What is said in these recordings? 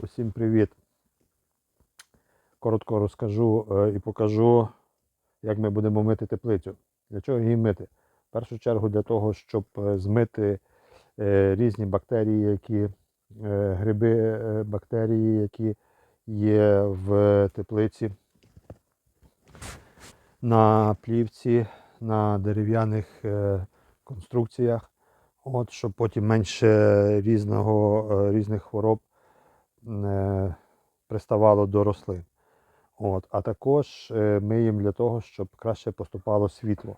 Усім привіт! Коротко розкажу е, і покажу, як ми будемо мити теплицю. Для чого її мити? В першу чергу для того, щоб е, змити е, різні бактерії, які, гриби, бактерії, які є в теплиці, на плівці, на дерев'яних конструкціях. От, щоб потім менше різного, різних хвороб приставало до рослин. От, а також е, миємо для того, щоб краще поступало світло.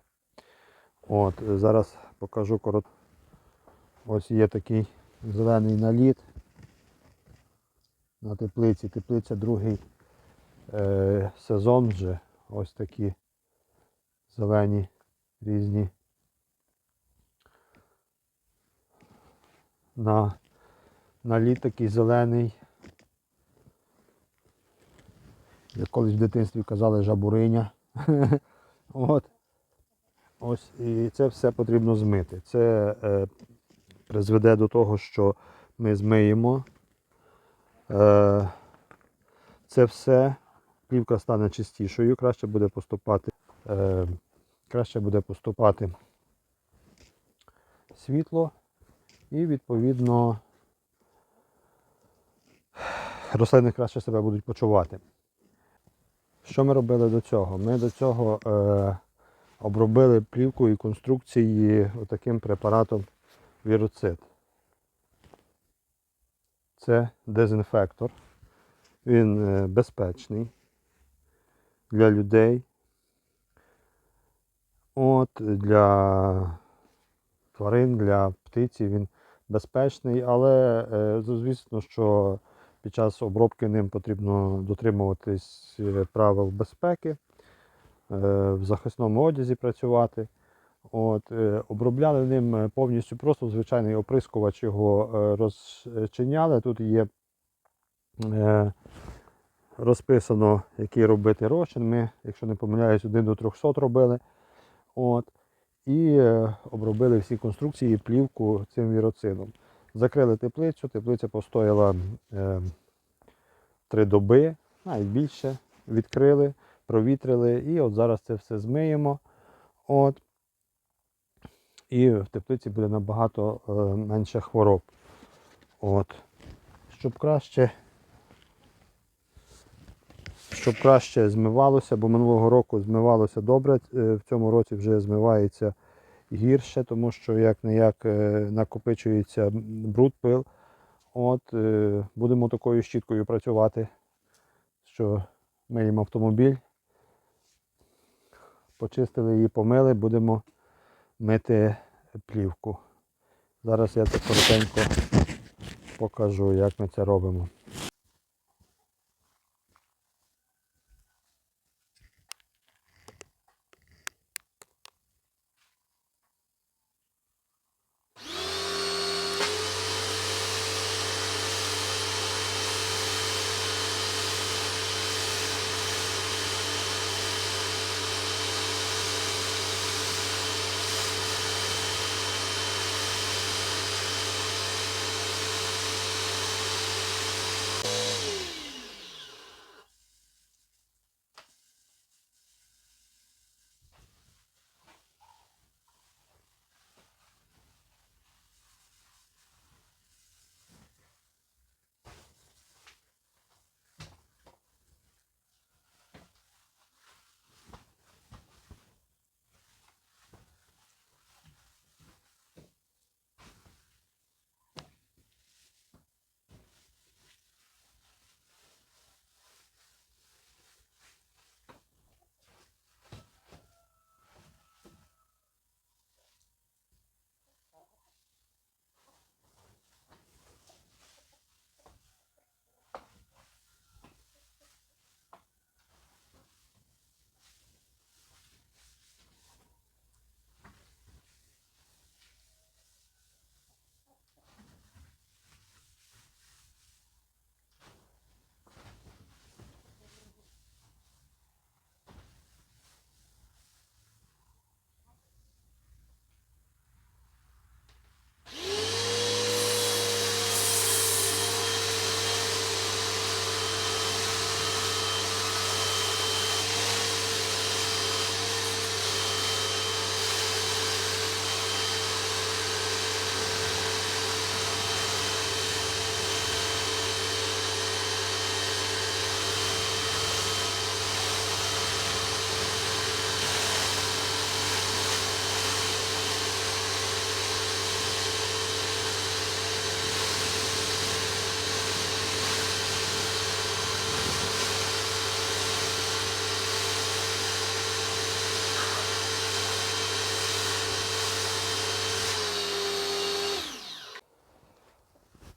От, е, зараз покажу коротко. Ось є такий зелений наліт на теплиці. Теплиця другий е, сезон вже. Ось такі зелені різні на наліт такий зелений. Як колись в дитинстві казали жабуриня. От. Ось і це все потрібно змити. Це е, призведе до того, що ми змиємо. Е, це все, плівка стане чистішою, краще буде поступати, е, краще буде поступати світло і відповідно рослини краще себе будуть почувати. Що ми робили до цього? Ми до цього е, обробили плівку і конструкції таким препаратом віроцид. Це дезінфектор. Він е, безпечний для людей. От, для тварин, для птиці він безпечний, але е, звісно, що під час обробки ним потрібно дотримуватись е, правил безпеки, е, в захисному одязі працювати. От, е, обробляли ним повністю просто звичайний оприскувач його розчиняли. Тут є розписано, який робити розчин. Ми, якщо не помиляюсь, 1 до 300 робили. От, і обробили всі конструкції плівку цим віроцидом. Закрили теплицю, теплиця постояла е, три доби, навіть більше. Відкрили, провітрили і от зараз це все змиємо. От. І в теплиці буде набагато е, менше хвороб. От. Щоб краще, щоб краще змивалося, бо минулого року змивалося добре, е, в цьому році вже змивається гірше, тому що як не як накопичується бруд пил. От, е, будемо такою щіткою працювати, що миємо автомобіль, почистили її, помили, будемо мити плівку. Зараз я це коротенько покажу, як ми це робимо.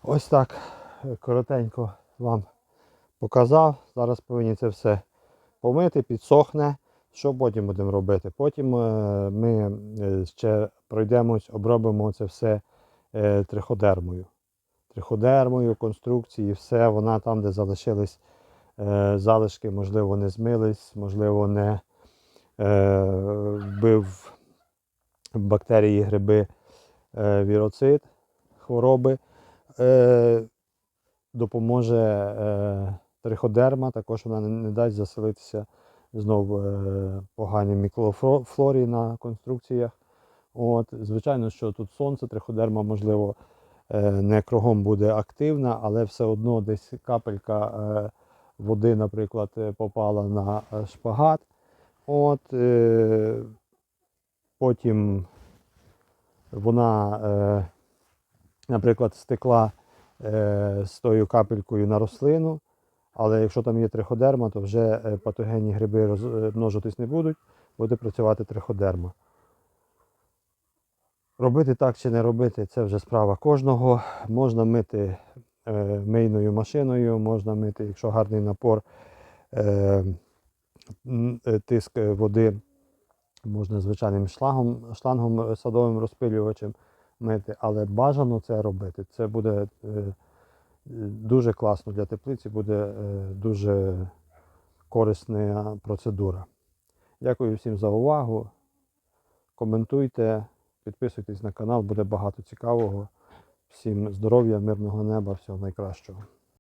Ось так е, коротенько вам показав. Зараз повинні це все помити, підсохне. Що потім будемо робити? Потім е, ми е, ще пройдемось, обробимо це все триходермою. Триходермою, конструкції, все, вона там, де залишились залишки, можливо, не змились, можливо, не вбив бактерії, гриби, віроцит, хвороби. Е, допоможе е, триходерма, також вона не, дасть заселитися знов е, погані мікрофлорі на конструкціях. От, звичайно, що тут сонце, триходерма, можливо, е, не кругом буде активна, але все одно десь капелька е, води, наприклад, е, попала на е, шпагат. От, е, потім вона, е, наприклад, стекла е, з тою капелькою на рослину. Але якщо там є триходерма, то вже е, патогенні гриби роз- е, не будуть, буде працювати триходерма. Робити так чи не робити, це вже справа кожного. Можна мити мийною машиною, можна мити, якщо гарний напор, тиск води, можна звичайним шлангом, шлангом садовим розпилювачем мити, але бажано це робити. Це буде е, дуже класно для теплиці, буде е, дуже корисна процедура. Дякую всім за увагу. Коментуйте, підписуйтесь на канал, буде багато цікавого. Всім здоров'я, мирного неба, всього найкращого.